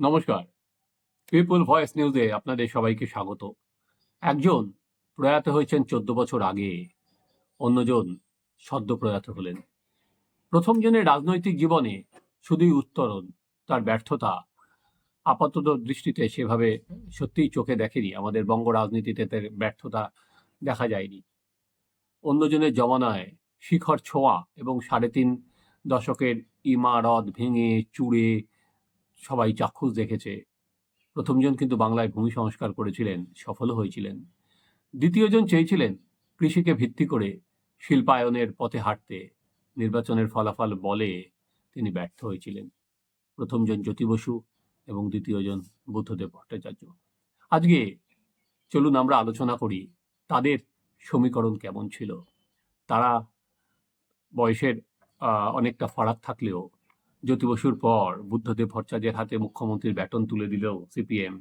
নমস্কার। People voice নিউজে আপনাদের সবাইকে স্বাগত। একজন প্রয়াত হয়েছেন চোদ্দ বছর আগে, অন্যজন সদ্য প্রয়াত হলেন। প্রথম জনের রাজনৈতিক জীবনে শুধুই উত্তরণ, তার ব্যর্থতা আপাতত দৃষ্টিতে সেভাবে সত্যিই চোখে দেখেনি। আমাদের বঙ্গ রাজনীতিতে তার ব্যর্থতা দেখা যায়নি। অন্যজনের জমানায় শিখর ছোঁয়া এবং সাড়ে তিন দশকের ইমারত ভেঙে, চুড়ে সবাই চাক্ষুষ দেখেছে। প্রথমজন কিন্তু বাংলায় ভূমি সংস্কার করেছিলেন, সফলও হয়েছিলেন। দ্বিতীয়জন চেয়েছিলেন কৃষিকে ভিত্তি করে শিল্পায়নের পথে হাঁটতে। নির্বাচনের ফলাফল বলে তিনি ব্যর্থ হয়েছিলেন। প্রথমজন জ্যোতি বসু এবং দ্বিতীয়জন বুদ্ধদেব ভট্টাচার্য। আজকে চলুন আমরা আলোচনা করি তাদের সমীকরণ কেমন ছিল। তারা বয়সের অনেকটা ফারাক থাকলেও জ্যোতি বসুর পর বুদ্ধদেব ভট্টাচার্যের হাতে মুখ্যমন্ত্রীর ব্যাটন তুলে দিল সিপিএম।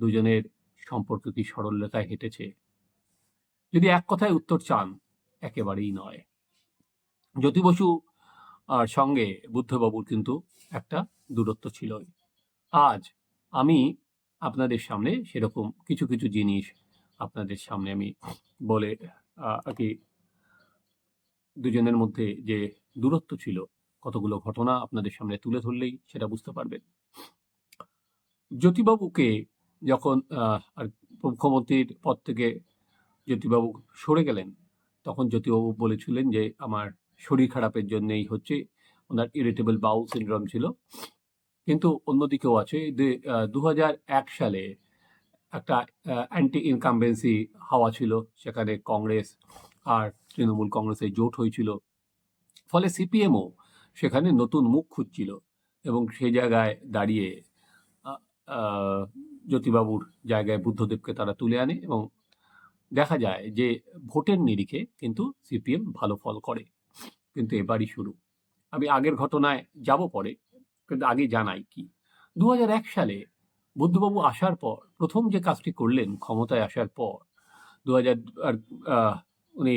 দুজনের সম্পর্ক কি সরল রেখায় হেঁটেছে? যদি এক কথায় উত্তর চান, একেবারেই নয়। জ্যোতি বসু আর সঙ্গে বুদ্ধবাবুর কিন্তু একটা দূরত্ব ছিলই। আজ আমি আপনাদের সামনে সেরকম কিছু কিছু জিনিস আপনাদের সামনে আমি বলে আর কি, দুজনের মধ্যে যে দূরত্ব ছিল কতগুলো ঘটনা আপনাদের সামনে তুলে ধরলেই সেটা বুঝতে পারবেন। জ্যোতিবাবুকে যখন আহ, মুখ্যমন্ত্রীর পদ থেকে জ্যোতিবাবু সরে গেলেন তখন জ্যোতিবাবু বলেছিলেন যে আমার শরীর খারাপের জন্যই হচ্ছে ওনার ইরিটেবল বাউল সিন্ড্রোম ছিল। কিন্তু অন্যদিকেও আছে দু হাজার এক সালে একটা অ্যান্টি ইনকামবেন্সি হাওয়া ছিল সেখানে কংগ্রেস আর তৃণমূল কংগ্রেসের জোট হয়েছিল। ফলে সিপিএমও সেখানে নতুন মুখ খুঁজছিল এবং সে জায়গায় দাঁড়িয়ে জ্যোতিবাবুর জায়গায় বুদ্ধদেবকে তারা তুলে আনে এবং দেখা যায় যে ভোটের নিরিখে কিন্তু সিপিএম ভালো ফল করে। কিন্তু এবারই শুরু। আমি আগের ঘটনায় যাব পরে, কিন্তু আগে জানাই কি। দু হাজার এক সালে বুদ্ধবাবু আসার পর, প্রথম যে কাজটি করলেন ক্ষমতায় আসার পর দু হাজার উনি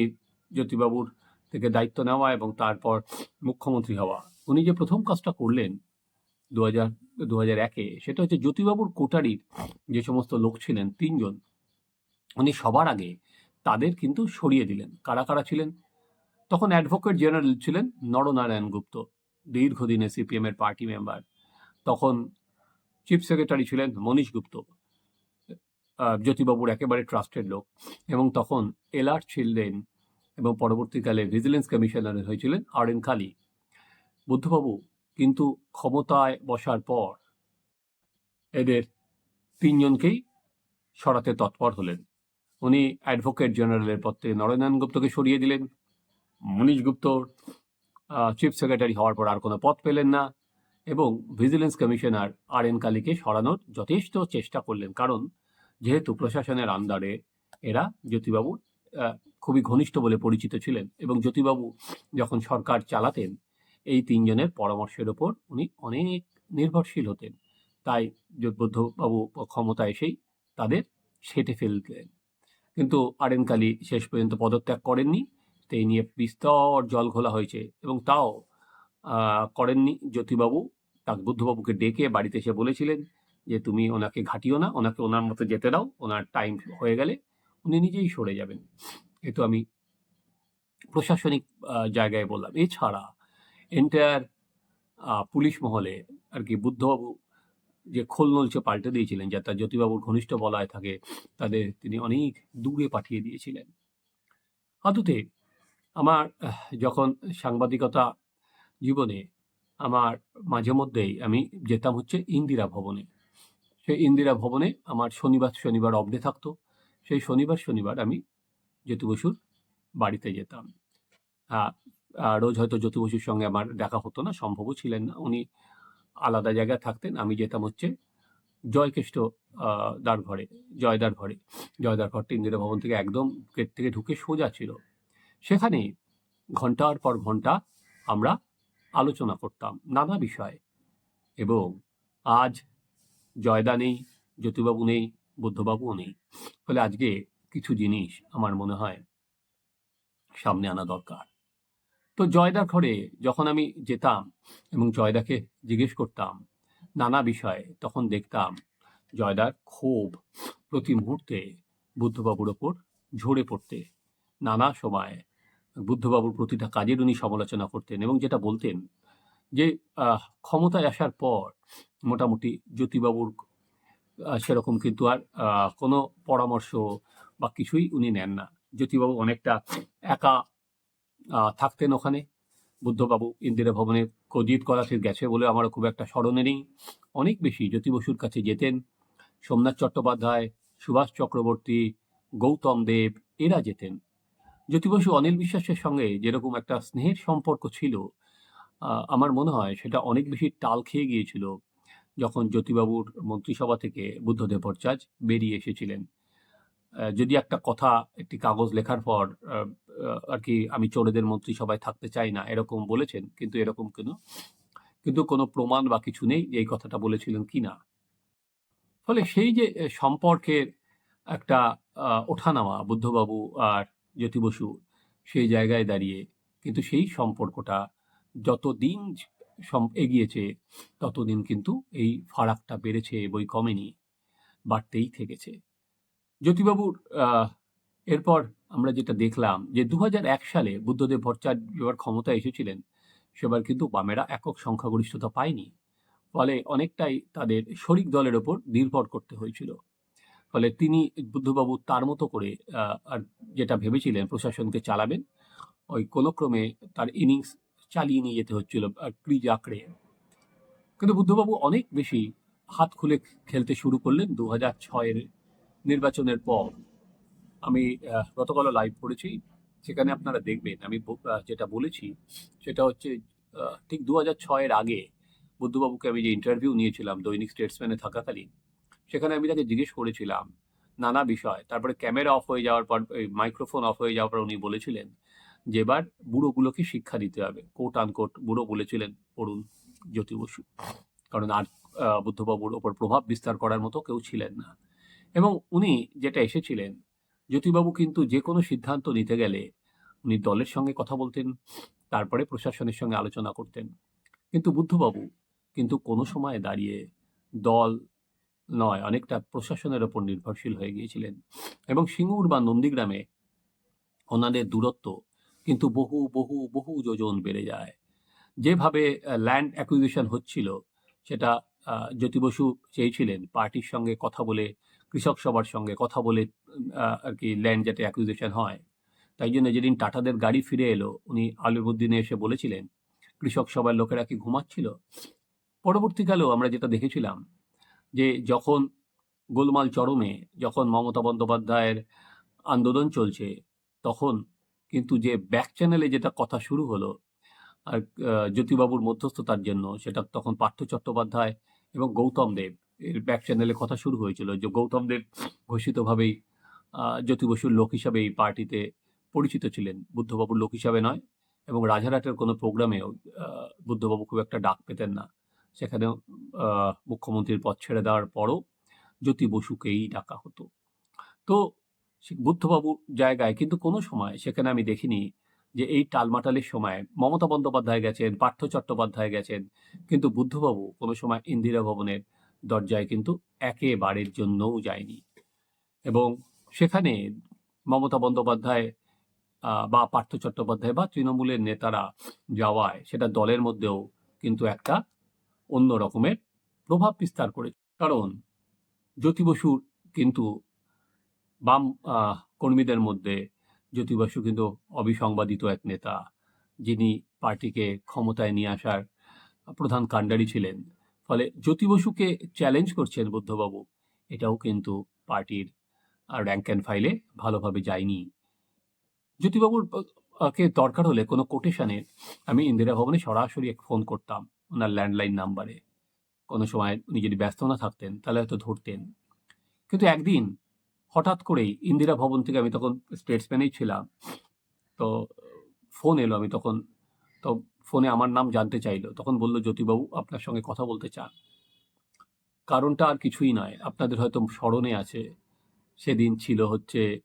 জ্যোতিবাবুর থেকে দায়িত্ব নেওয়া এবং তারপর মুখ্যমন্ত্রী হওয়া। উনি যে প্রথম কাজটা করলেন দু হাজার দু হাজার একে, সেটা হচ্ছে জ্যোতিবাবুর কোটারির যে সমস্ত লোক ছিলেন, তিনজন, উনি সবার আগে তাদের কিন্তু সরিয়ে দিলেন। কারা কারা ছিলেন? তখন অ্যাডভোকেট জেনারেল ছিলেন নরনারায়ণ গুপ্ত, দীর্ঘদিনে সিপিএম এর পার্টি মেম্বার। তখন চিফ সেক্রেটারি ছিলেন মনীশ গুপ্ত জ্যোতিবাবুর একেবারে ট্রাস্টেড লোক। এবং তখন এলআর ছিলেন এবং পরবর্তীকালে ভিজিলেন্স কমিশনার হয়েছিলেন আর এন কালী বুদ্ধবাবু কিন্তু ক্ষমতায় বসার পর এদের তিনজনকেই সরাতে তৎপর হলেন। উনি অ্যাডভোকেট জেনারেলের পদ থেকে নরেন্দ্রনাথ গুপ্তকে সরিয়ে দিলেন। মনীশ গুপ্ত চিফ সেক্রেটারি হওয়ার পর আর কোনো পদ পেলেন না এবং ভিজিলেন্স কমিশনার আর এন কালীকে সরানোর যথেষ্ট চেষ্টা করলেন। কারণ যেহেতু প্রশাসনের আন্ডারে এরা জ্যোতিবাবু আহ, খুবই ঘনিষ্ঠ বলে পরিচিত ছিলেন এবং জ্যোতিবাবু যখন সরকার চালাতেন, এই তিনজনের পরামর্শের ওপর উনি অনেক নির্ভরশীল হতেন। তাই বুদ্ধবাবু ক্ষমতা এসেই তাদের সেটে ফেলতেন। কিন্তু আর এন কালী শেষ পর্যন্ত পদত্যাগ করেননি তো এই নিয়ে বিস্তর জল ঘোলা হয়েছে এবং তাও করেননি জ্যোতিবাবু। তার বুদ্ধবাবুকে ডেকে বাড়িতে এসে বলেছিলেন যে, তুমি ওনাকে ঘাটিও না, ওনাকে ওনার মতো যেতে দাও, ওনার টাইম হয়ে গেলে উনি নিজেই সরে যাবেন। এ তো আমি প্রশাসনিক জায়গায় বললাম। এছাড়া এন্টায়ার পুলিশ মহলে আর কি বুদ্ধবাবু যে খোল নলচে পাল্টে দিয়েছিলেন, যা তার জ্যোতিবাবুর ঘনিষ্ঠ বলায় থাকে, তাদের তিনি অনেক দূরে পাঠিয়ে দিয়েছিলেন। আদতে আমার, যখন সাংবাদিকতা জীবনে আমার মাঝে মধ্যেই আমি যেতাম হচ্ছে ইন্দিরা ভবনে। সেই ইন্দিরা ভবনে আমার শনিবার শনিবার অফ থাকতো। সেই শনিবার শনিবার আমি জ্যোতি বসুর বাড়িতে যেতাম। রোজ হয়তো জ্যোতি বসুর সঙ্গে আমার দেখা হতো না, সম্ভবও ছিলেন না। উনি আলাদা জায়গায় থাকতেন, আমি যেতাম হচ্ছে জয়কেষ্ট দ্বার ঘরে জয়দার ঘরে। জয়দার ঘরটা ইন্দিরা ভবন থেকে একদম গেট থেকে ঢুকে সোজা ছিল। সেখানে ঘণ্টার পর ঘণ্টা আমরা আলোচনা করতাম নানা বিষয়ে। এবং আজ জয়দা নেই, জ্যোতিবাবু নেই, বুদ্ধবাবুও নেই। ফলে আজকে কিছু জিনিস আমার মনে হয় সামনে আনা দরকার। তো জয়দার ঘরে যখন আমি যেতাম এবং জয়দাকে জিজ্ঞেস করতাম নানা বিষয়ে, তখন দেখতাম জয়দার ক্ষোভ প্রতি মুহূর্তে বুদ্ধবাবুর ওপর ঝরে পড়তে। নানা সময় বুদ্ধবাবুর প্রতিটা কাজের উনি সমালোচনা করতেন এবং যেটা বলতেন যে ক্ষমতায় আসার পর মোটামুটি জ্যোতিবাবুর সেরকম কিন্তু আর কোনো পরামর্শ বা কিছুই উনি নেন না। জ্যোতিবাবু অনেকটা একা থাকতেন ওখানে। বুদ্ধবাবু ইন্দিরা ভবনে কজিত করাতে গেছে বলে আমার খুব একটা স্মরণে নেই অনেক বেশি। জ্যোতি বসুর কাছে যেতেন, সোমনাথ চট্টোপাধ্যায়, সুভাষ চক্রবর্তী, গৌতম দেব, এরা যেতেন। জ্যোতি বসু অনিল বিশ্বাসের সঙ্গে যেরকম একটা স্নেহের সম্পর্ক ছিল আমার মনে হয় সেটা অনেক বেশি টাল খেয়ে গিয়েছিল যখন জ্যোতিবাবুর মন্ত্রিসভা থেকে বুদ্ধদেব ভট্টাচার্য বেরিয়ে এসেছিলেন। যদি একটা কথা, একটি কাগজ লেখার পর আর কি আমি চোরেদের মন্ত্রিসভায় থাকতে চাই না, এরকম বলেছেন, কিন্তু এরকম কোনো? কিন্তু কোনো প্রমাণ বা কিছু নেই এই কথাটা বলেছিলেন কি না। ফলে সেই যে সম্পর্কের একটা ওঠানামা, বুদ্ধবাবু আর জ্যোতি বসু সেই জায়গায় দাঁড়িয়ে, কিন্তু সেই সম্পর্কটা যত দিন এগিয়েছে, ততদিন কিন্তু এই ফারাকটা বেড়েছে, বই কমেনি, বাড়তেই থেকেছে। জ্যোতিবাবুর এরপর আমরা যেটা দেখলাম যে দু হাজার এক সালে বুদ্ধদেব ভট্টাচার্য যেবার ক্ষমতা এসেছিলেন, সেবার কিন্তু বামেরা একক সংখ্যাগরিষ্ঠতা পায়নি। ফলে অনেকটাই তাদের শরিক দলের ওপর নির্ভর করতে হয়েছিল। ফলে তিনি বুদ্ধবাবু তার মতো করে আর যেটা ভেবেছিলেন প্রশাসনকে চালাবেন, ওই কোনো ক্রমে তার ইনিংস চালিয়ে নিয়ে যেতে হচ্ছিল ক্রিজ আঁকড়ে। কিন্তু বুদ্ধবাবু অনেক বেশি হাত খুলে খেলতে শুরু করলেন দু হাজার ছয়ের নির্বাচনের পর আমি আহ, গতকালও লাইভ করেছি। সেখানে আপনারা দেখবেন আমি যেটা বলেছি সেটা হচ্ছে ঠিক দু হাজার ছয়ের আগে বুদ্ধবাবুকে আমি যে ইন্টারভিউ নিয়েছিলাম দৈনিক স্টেটসম্যানে থাকাকালীন সেখানে আমি তাকে জিজ্ঞেস করেছিলাম নানা বিষয়। তারপরে ক্যামেরা অফ হয়ে যাওয়ার পর মাইক্রোফোন অফ হয়ে যাওয়ার পর উনি বলেছিলেন যে এবার বুড়োগুলোকে শিক্ষা দিতে হবে। কোট আনকোট বুড়ো বলেছিলেন পড়ুন জ্যোতি বসু। কারণ আর বুদ্ধবাবুর ওপর প্রভাব বিস্তার করার মতো কেউ ছিলেন না। এবং উনি যেটা এসেছিলেন, জ্যোতিবাবু কিন্তু যে কোনো সিদ্ধান্ত নিতে গেলে উনি দলের সঙ্গে কথা বলতেন, তারপরে প্রশাসনের সঙ্গে আলোচনা করতেন। কিন্তু বুদ্ধবাবু কিন্তু কোনো সময় দাঁড়িয়ে দল নয়, অনেকটা প্রশাসনের ওপর নির্ভরশীল হয়ে গিয়েছিলেন এবং সিঙ্গুর বা নন্দীগ্রামে ওনাদের দূরত্ব কিন্তু বহু বহু বহু যোজন বেড়ে যায়। যেভাবে ল্যান্ড অ্যাকুইজিশন হচ্ছিল, সেটা জ্যোতি বসু চেয়েছিলেন পার্টির সঙ্গে কথা বলে, কৃষক সভার সঙ্গে কথা বলে আর কি ল্যান্ড যাতে অ্যাকুইজিশন হয়। তাই জন্য যেদিন টাটাদের গাড়ি ফিরে এলো, উনি আলিমুদ্দিনে এসে বলেছিলেন, কৃষক সভার লোকেরা কি ঘুমাচ্ছিল? পরবর্তীকালেও আমরা যেটা দেখেছিলাম, যে যখন গোলমাল চরমে, যখন মমতা বন্দ্যোপাধ্যায়ের আন্দোলন চলছে, তখন কিন্তু যে ব্যাক চ্যানেলে যেটা কথা শুরু হলো আর জ্যোতিবাবুর মধ্যস্থতার জন্য সেটা তখন পার্থ চট্টোপাধ্যায় এবং গৌতম দেব এর ব্যাক চ্যানেলে কথা শুরু হয়েছিল যে গৌতম দেব ঘোষিতভাবেই জ্যোতি বসুর লোক হিসাবে এই পার্টিতে পরিচিত ছিলেন। বুদ্ধবাবুর লোক হিসাবে নয় এবং রাজারহাটের কোনো প্রোগ্রামেও বুদ্ধবাবু খুব একটা ডাক পেতেন না। সেখানেও আহ, মুখ্যমন্ত্রীর পদ ছেড়ে দেওয়ার পরও জ্যোতি বসুকেই ডাকা হতো। তো বুদ্ধবাবুর জায়গায় কিন্তু কোনো সময় সেখানে আমি দেখিনি যে এই টালমাটালের সময় মমতা বন্দ্যোপাধ্যায় গেছেন, পার্থ চট্টোপাধ্যায় গেছেন, কিন্তু বুদ্ধবাবু কোনো সময় ইন্দিরা ভবনের দরজায় কিন্তু একেবারের জন্যও যায়নি। এবং সেখানে মমতা বন্দ্যোপাধ্যায় বা পার্থ চট্টোপাধ্যায় বা তৃণমূলের নেতারা যাওয়ায় সেটা দলের মধ্যেও কিন্তু একটা অন্য রকমের প্রভাব বিস্তার করে। কারণ জ্যোতি বসুর কিন্তু বাম কর্মীদের মধ্যে জ্যোতি বসু কিন্তু অবিসংবাদিত এক নেতা। যিনি পার্টিকে ক্ষমতায় নিয়ে আসার প্রধান কাণ্ডারি ছিলেন। ফলে জ্যোতি বসুকে চ্যালেঞ্জ করছেন বুদ্ধবাবু। এটাও কিন্তু পার্টির র্যাঙ্ক অ্যান্ড ফাইলে ভালোভাবে যায়নি। জ্যোতিবাবুর কে দরকার হলে কোনো কোটেশনে আমি ইন্দিরা ভবনে সরাসরি এক ফোন করতাম ওনার ল্যান্ডলাইন নাম্বারে কোনো সময় উনি যদি ব্যস্ত না থাকতেন তাহলে হয়তো ধরতেন। কিন্তু একদিন হঠাৎ করেই ইন্দিরা ভবন থেকে আমি তখন স্টেটসম্যানেই ছিলাম। তো ফোন এলো আমি তখন। তো ফোনে আমার নাম জানতে চাইলো। তখন বলল, জ্যোতিবাবু, আপনার সঙ্গে কথা বলতে চান। কারণটা আর কিছুই নয়। আপনাদের হয়তো স্মরণে আছে। সেদিন ছিল হচ্ছে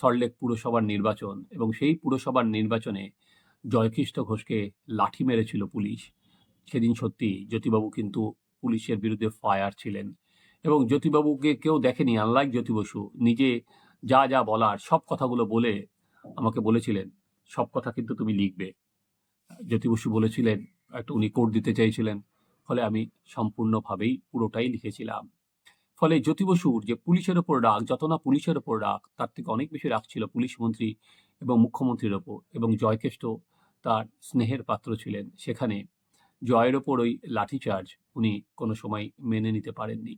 সল্টলেক পুরসভার নির্বাচন এবং সেই পুরসভার নির্বাচনে জয়কৃষ্ণ ঘোষকে লাঠি মেরেছিল পুলিশ। সেদিন সত্যি জ্যোতিবাবু কিন্তু পুলিশের বিরুদ্ধে ফায়ার ছিলেন। এবং জ্যোতিবাবুকে কেউ দেখেনি আনলাইক জ্যোতি বসু, নিজে যা যা বলার, সব কথাগুলো বলে আমাকে বলেছিলেন, সব কথা কিন্তু তুমি লিখবে। জ্যোতি বসু বলেছিলেন, একটা উনি কোড দিতে চাইছিলেন, ফলে আমি সম্পূর্ণভাবেই পুরোটাই লিখেছিলাম। ফলে জ্যোতি বসুর যে পুলিশের ওপর রাগ, যত না পুলিশের ওপর রাগ, তার থেকে অনেক বেশি রাগ ছিল পুলিশ মন্ত্রী এবং মুখ্যমন্ত্রীর ওপর, এবং জয়কেষ্ট তার স্নেহের পাত্র ছিলেন। সেখানে জয়ের ওপর ওই লাঠিচার্জ উনি কোনো সময় মেনে নিতে পারেননি।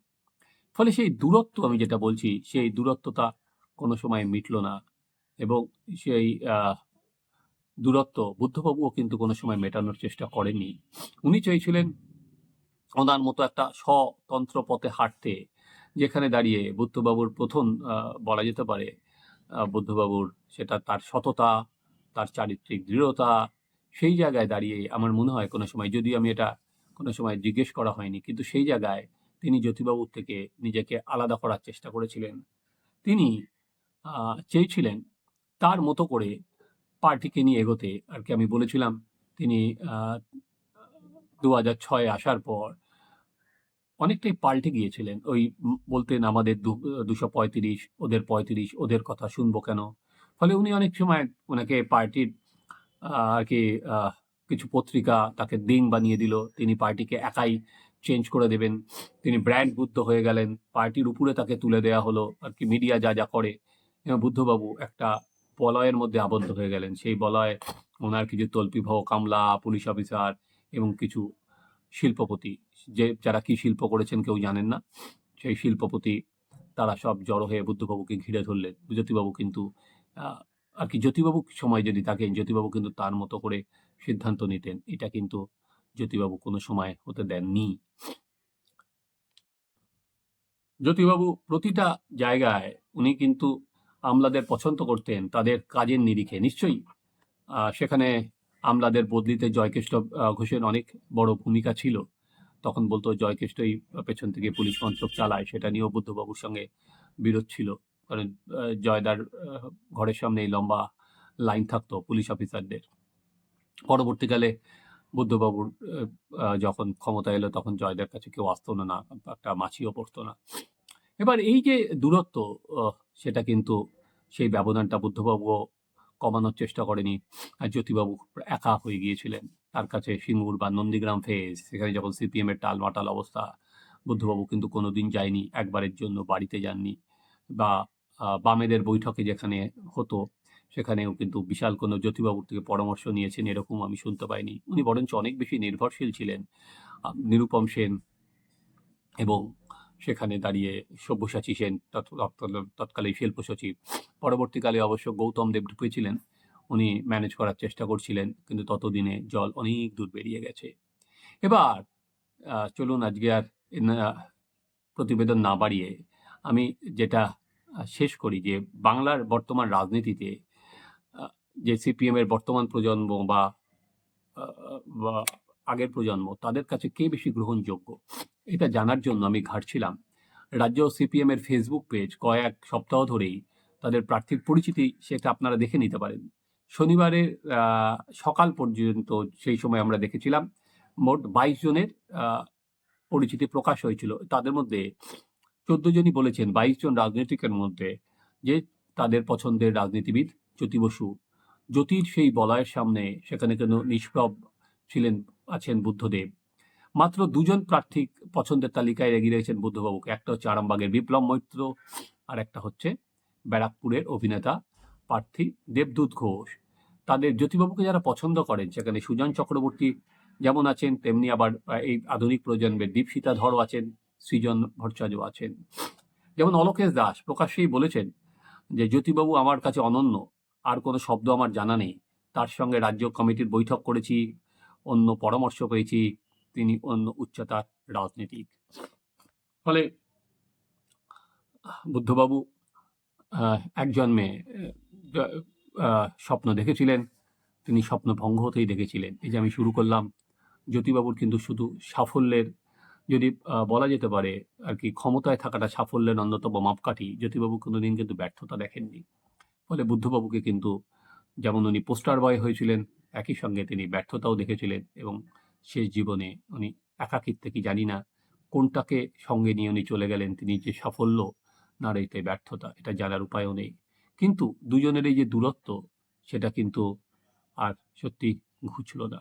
ফলে সেই দূরত্ব, আমি যেটা বলছি, সেই দূরত্বটা কোনো সময় মিটল না এবং সেই দূরত্ব বুদ্ধবাবুও কিন্তু কোনো সময় মেটানোর চেষ্টা করেননি। উনি চাইছিলেন ওনার মতো একটা স্বতন্ত্র পথে হাঁটতে, যেখানে দাঁড়িয়ে বুদ্ধবাবুর প্রথম বলা যেতে পারে বুদ্ধবাবুর সেটা তার সততা, তার চারিত্রিক দৃঢ়তা, সেই জায়গায় দাঁড়িয়ে আমার মনে হয় কোনো সময় যদি আমি এটা কোনো সময় জিজ্ঞেস করা হয়নি, কিন্তু সেই জায়গায় তিনি জ্যোতিবাবুর থেকে নিজেকে আলাদা করার চেষ্টা করেছিলেন। তিনি চেয়েছিলেন তার মতো করে পার্টিকে নিয়ে এগোতে। আর কি আমি বলেছিলাম, তিনি দু হাজার ছয় আসার পর অনেকটাই পাল্টে গিয়েছিলেন। ওই বলতেন আমাদের দুশো পঁয়ত্রিশ, ওদের পঁয়ত্রিশ, ওদের কথা শুনব কেন? ফলে উনি অনেক সময় ওনাকে পার্টির আর কি কিছু পত্রিকা তাকে দিন বানিয়ে দিল। তিনি পার্টিকে একাই চেঞ্জ করে দেবেন। তিনি ব্র্যান্ড বুদ্ধ হয়ে গেলেন। পার্টির উপরে তাকে তুলে দেওয়া হলো। আর কি মিডিয়া যা যা করে। বুদ্ধবাবু একটা বলয়ের মধ্যে আবদ্ধ হয়ে গেলেন। সেই বলয়ে ওনার কিছু তল্পিভহ কামলা, পুলিশ অফিসার এবং কিছু শিল্পপতি। যে যারা কি শিল্প করেছেন কেউ জানেন না। সেই শিল্পপতি তারা সব জড়ো হয়ে বুদ্ধবাবুকে ঘিরে ধরলেন। জ্যোতিবাবু কিন্তু আর কি জ্যোতিবাবু সময় যদি থাকেন জ্যোতিবাবু কিন্তু তার মতো করে সিদ্ধান্ত নিতেন। এটা কিন্তু জ্যোতিবাবু কোনো সময় হতে দেননি। জ্যোতিবাবু প্রতিটা জায়গায় উনি কিন্তু আমলাদের পছন্দ করতেন তাদের কাজের নিরিখে। নিশ্চয়ই সেখানে আমলাদের বদলিতে জয়কেষ্ট আহ, ঘোষের অনেক বড় ভূমিকা ছিল। তখন বলতো জয়কেষ্টই পেছন থেকে পুলিশ মন্ত্রক চালায় সেটা নিয়েও বুদ্ধবাবুর সঙ্গে বিরোধ ছিল। জয়দার ঘরের সামনে এই লম্বা লাইন থাকতো পুলিশ অফিসারদের। পরবর্তীকালে বুদ্ধবাবুর যখন ক্ষমতা এলো তখন জয়দার কাছে কেউ আসতো না একটা মাছিও পড়তো না। এবার এই যে দূরত্ব সেটা কিন্তু সেই ব্যবধানটা বুদ্ধবাবুও কমানোর চেষ্টা করেনি আর জ্যোতিবাবু একা হয়ে গিয়েছিলেন। তার কাছে সিঙ্গুর বা নন্দীগ্রাম ফেজ, সেখানে যখন সিপিএম এর টালমাটাল অবস্থা, বুদ্ধবাবু কিন্তু কোনোদিন যায়নি, একবারের জন্য বাড়িতে যাননি বা বামেদের বৈঠকে যেখানে হতো, সেখানেও কিন্তু বিশাল কোনো জ্যোতিবাবুর থেকে পরামর্শ নিয়েছেন, এরকম আমি শুনতে পাইনি। উনি বরঞ্চ অনেক বেশি নির্ভরশীল ছিলেন। নিরুপম সেন এবং সেখানে দাঁড়িয়ে সব্যসাচী সেন, তৎ- তৎ- তৎকালীন শিল্প সচিব। পরবর্তীকালে অবশ্য গৌতম দেব ঢুকেছিলেন উনি ম্যানেজ করার চেষ্টা করছিলেন, কিন্তু ততদিনে জল অনেক দূর বেরিয়ে গেছে। এবার চলুন আজকে আর প্রতিবেদন না বাড়িয়ে আমি যেটা শেষ করি যে বাংলার বর্তমান রাজনীতিতে যে সিপিএম এর বর্তমান প্রজন্ম বা আগের প্রজন্ম, তাদের কাছে কে বেশি গ্রহণযোগ্য? এটা জানার জন্য আমি ঘাটছিলাম। রাজ্য সিপিএম এর ফেসবুক পেজ কয়েক সপ্তাহ ধরেই তাদের প্রার্থীর পরিচিতি সেটা আপনারা দেখে নিতে পারেন। শনিবারের সকাল পর্যন্ত সেই সময় আমরা দেখেছিলাম, মোট বাইশ জনের পরিচিতি প্রকাশ হয়েছিল। তাদের মধ্যে চোদ্দ জনই বলেছেন বাইশ জন রাজনীতিকের মধ্যে যে তাদের পছন্দের রাজনীতিবিদ জ্যোতি বসু। জ্যোতির সেই বলয়ের সামনে সেখানে কেন নিষ্প্রভ ছিলেন, আছেন বুদ্ধদেব। মাত্র দুজন প্রার্থী পছন্দের তালিকায় এগিয়ে রয়েছেন বুদ্ধবাবুকে একটা হচ্ছে আরামবাগের বিপ্লব মৈত্র, আর একটা হচ্ছে ব্যারাকপুরের অভিনেতা প্রার্থী দেবদূত ঘোষ। তাদের জ্যোতিবাবুকে যারা পছন্দ করেন, সেখানে সুজন চক্রবর্তী যেমন আছেন, তেমনি আবার এই আধুনিক প্রজন্মের দীপশিতা ধরও আছেন। সৃজন ভট্টাচার্য আছেন। যেমন অলোকেশ দাস প্রকাশ্যেই বলেছেন যে, জ্যোতিবাবু আমার কাছে অনন্য, আর কোনো শব্দ আমার জানা নেই। তার সঙ্গে রাজ্য কমিটির বৈঠক করেছি, অন্য পরামর্শ পেয়েছি, তিনি অন্য উচ্চতার রাজনীতিক। ফলে বুদ্ধবাবু এক জন্মে স্বপ্ন দেখেছিলেন। তিনি স্বপ্ন ভঙ্গ হতেই দেখেছিলেন। এই যে আমি শুরু করলাম, জ্যোতিবাবুর কিন্তু শুধু সাফল্যের যদি বলা যেতে পারে আর কি ক্ষমতায় থাকাটা সাফল্যের অন্যতম মাপকাঠি, জ্যোতিবাবু কোনোদিন কিন্তু ব্যর্থতা দেখেননি। ফলে বুদ্ধবাবুকে কিন্তু যেমন উনি পোস্টার বয় হয়েছিলেন, একই সঙ্গে তিনি ব্যর্থতাও দেখেছিলেন এবং শেষ জীবনে উনি একাকিত্বে কি জানি না কোনটাকে সঙ্গে নিয়ে উনি চলে গেলেন, তিনি যে সাফল্য, না এতে ব্যর্থতা, এটা জানার উপায়ও নেই। কিন্তু দুজনের এই যে দূরত্ব, সেটা কিন্তু আর সত্যি ঘুচল না।